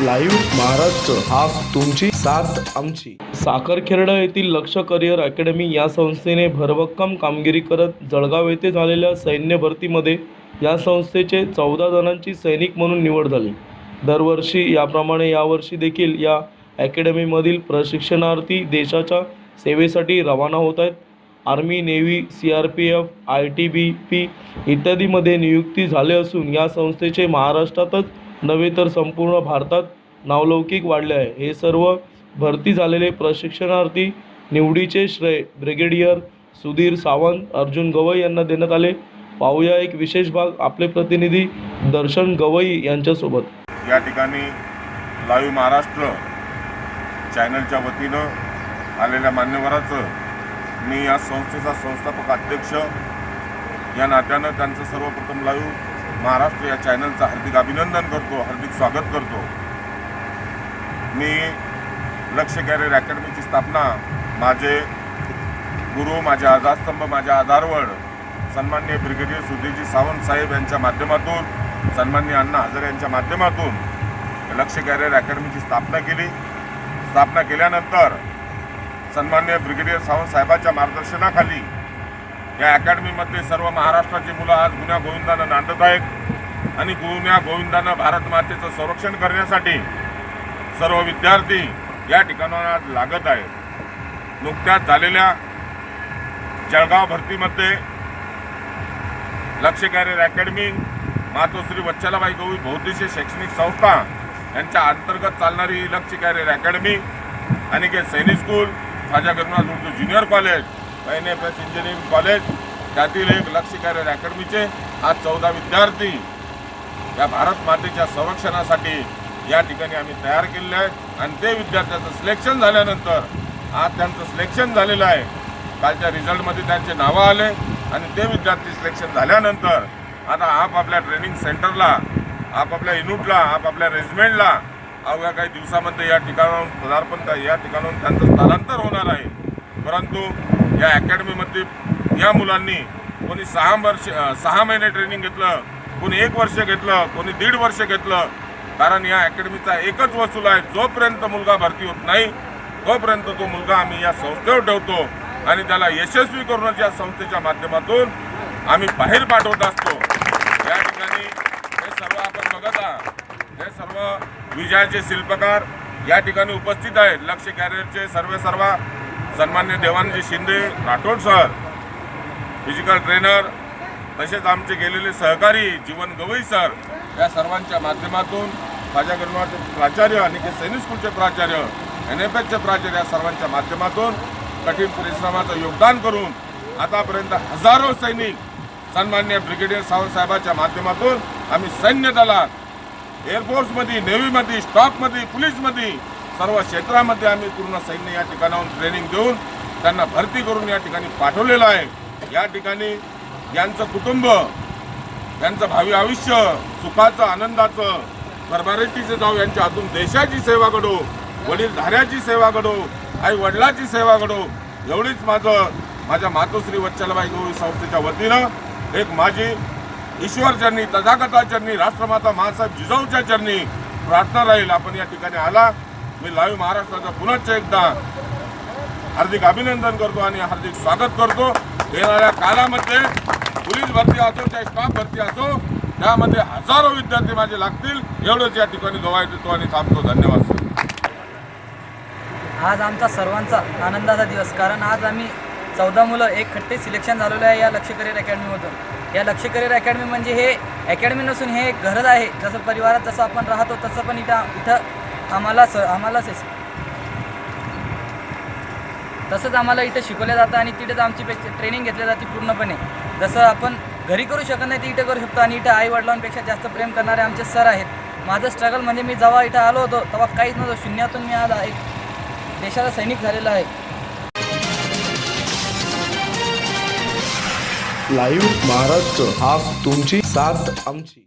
Live Maharashtra हा तुमची साथ आमची. साखरखेर्डा येथील लक्ष करिअर अकॅडमी या संस्थेने भरभक्कम कामगिरी करत जळगाव येथे झालेल्या सैन्य भरतीमध्ये या संस्थेचे चौदा जणांची सैनिक म्हणून निवड झाली. दरवर्षी याप्रमाणे यावर्षी देखील या अकॅडमीमधील प्रशिक्षणार्थी देशाच्या सेवेसाठी रवाना होत आहेत. Army navy C R P F I T B P इत्यादीमध्ये नियुक्ती झाले असून या संस्थेचे महाराष्ट्रातच नव्हे तर संपूर्ण भारतात नावलौकिक वाढले आहे. हे सर्व भरती झालेले प्रशिक्षणार्थी निवडीचे श्रेय ब्रिगेडियर सुधीर सावंत अर्जुन गवई यांना देण्यात आले. पाहूया एक विशेष भाग आपले प्रतिनिधी दर्शन गवई यांच्यासोबत. या ठिकाणी लाईव्ह महाराष्ट्र चॅनलच्या वतीनं आलेल्या मान्यवराचं मी या संस्थेचा संस्थापक अध्यक्ष या नात्यानं त्यांचं सर्वप्रथम लाईव्ह महाराष्ट्र या चॅनलचं हार्दिक अभिनंदन करतो हार्दिक स्वागत करतो. मी लक्ष कॅरियर अकॅडमीची स्थापना माझे गुरु माझे आधारस्तंभ माझे आधारवड सन्मान्य ब्रिगेडियर सुधीरजी सावंत साहेब यांच्या माध्यमातून सन्मान्य अण्णा हजरे यांच्या माध्यमातून लक्ष कॅरियर अकॅडमीची स्थापना केली. स्थापना केल्यानंतर सन्मान्य ब्रिगेडियर सावंत साहेबांच्या मार्गदर्शनाखाली या अकॅडमीमध्ये सर्व महाराष्ट्राची मुलं आज गुन्ह्या गोविंदानं नांदत आहेत. आणि गुन्ह्या गोविंदानं भारत मातेचं संरक्षण करण्यासाठी सर्व विद्यार्थी या ठिकाणावर आज लागत आहेत. नुकत्याच झालेल्या जळगाव भरतीमध्ये लक्ष कॅरियर अकॅडमी मातोश्री वच्छलाबाई गवळी बहुद्देशीय शैक्षणिक संस्था यांच्या अंतर्गत चालणारी लक्ष career academy Aniket Sainik school Khaja Garunath Urdu junior college N F S engineering college त्यातील एक लक्ष कॅरियर अकॅडमीचे आज चौदा विद्यार्थी या भारत मातेच्या संरक्षणासाठी या ठिकाणी आम्ही तयार केलेले आहे आणि ते विद्यार्थ्यांचं सिलेक्शन झाल्यानंतर आज त्यांचं सिलेक्शन झालेलं आहे. कालच्या रिझल्टमध्ये त्यांचे नावं आले आणि ते विद्यार्थी सिलेक्शन झाल्यानंतर आता आपापल्या ट्रेनिंग सेंटरला आपापल्या युनिटला आपापल्या रेजिमेंटला अवघ्या काही दिवसामध्ये या ठिकाणाहून पदार्पण या ठिकाणाहून त्यांचं स्थलांतर होणार आहे. परंतु या अकॅडमीमध्ये या मुलांनी कोणी सहा वर्ष सहा महिने ट्रेनिंग घेतलं कोणी एक वर्ष घेतलं कोणी दीड वर्ष घेतलं कारण या अकॅडमीचा एकच वसूल आहे जोपर्यंत मुलगा भरती होत नाही तोपर्यंत तो मुलगा आम्ही या संस्थेवर ठेवतो आणि त्याला यशस्वी करूनच या संस्थेच्या माध्यमातून आम्ही बाहेर पाठवत असतो. या ठिकाणी हे सर्व आपण बघत आहात. हे सर्व विजयाचे शिल्पकार या ठिकाणी उपस्थित आहेत. लक्ष कॅरियरचे सर्व सर्व सन्मान्य Devanji Shinde Rathod sir physical trainer तसेच आमचे गेलेले सहकारी जीवन गवई सर या सर्वांच्या माध्यमातून माझ्या गणवाचे प्राचार्य आणि सैनिक स्कूलचे प्राचार्य एन एफ एचचे प्राचार्य या सर्वांच्या माध्यमातून कठीण परिश्रमाचं योगदान करून आतापर्यंत हजारो सैनिक सन्मान्य ब्रिगेडियर सावंतसाहेबांच्या माध्यमातून आम्ही सैन्य दलात एअरफोर्समध्ये नेव्हीमध्ये स्टॉकमध्ये पोलीसमध्ये सर्व क्षेत्रामध्ये आम्ही पूर्ण सैन्य या ठिकाणाहून ट्रेनिंग देऊन त्यांना भरती करून या ठिकाणी पाठवलेलं आहे. या ठिकाणी यांचं कुटुंब त्यांचं भावी आयुष्य सुखाचं आनंदाचं भरभराटीचं जाऊ यांच्या हातून देशाची सेवा घडो वडीलधाऱ्याची सेवा घडो आई वडिलाची सेवा घडो. एवढीच माझं माझ्या मातोश्री वच्छलबाई गवळी संस्थेच्या वतीनं एक माझी ईश्वरचरणी चरणी चरणी राष्ट्रमाता महासाहेब जिजाऊच्या चरणी प्रार्थना राहील. आपण या ठिकाणी आला. मी लाईव्ह महाराष्ट्राचं पुनश्च एकदा हार्दिक अभिनंदन करतो आणि हार्दिक स्वागत करतो. येणाऱ्या काळामध्ये पोलीस भरती असो चाहे स्टाफ भरती असो त्यामध्ये हजारो विद्यार्थी माझे लागतील. एवढंच या ठिकाणी गवाही देतो आणि थांबतो. धन्यवाद सर. आज आमचा सर्वांचा आनंदाचा दिवस कारण आज आम्ही चौदा मुलं एक खट्टे सिलेक्शन झालेलं आहे या लक्ष करिअर अकॅडमीमधून. या लक्ष करिअर अकॅडमी म्हणजे हे अकॅडमी नसून हे एक घरच आहे. जसं परिवारात जसं आपण राहतो तसं पण इथं इथं आम्हाला स आम्हाला तसंच आम्हाला इथं शिकवलं जातं आणि तिथेच आमची ट्रेनिंग घेतली जाते पूर्णपणे. जसं आपण घरी करू शकत नाही ते इथं करू शकतो आणि इथं आई वडिलांपेक्षा जास्त प्रेम करणारे आमचे सर आहेत. माझं स्ट्रगल म्हणजे मी जेव्हा इथं आलो होतो तेव्हा काहीच नव्हतं. शून्यातून मी आज एक देशाचा सैनिक झालेला आहे. लाईव्ह महाराष्ट्र हा तुमची साथ आमची.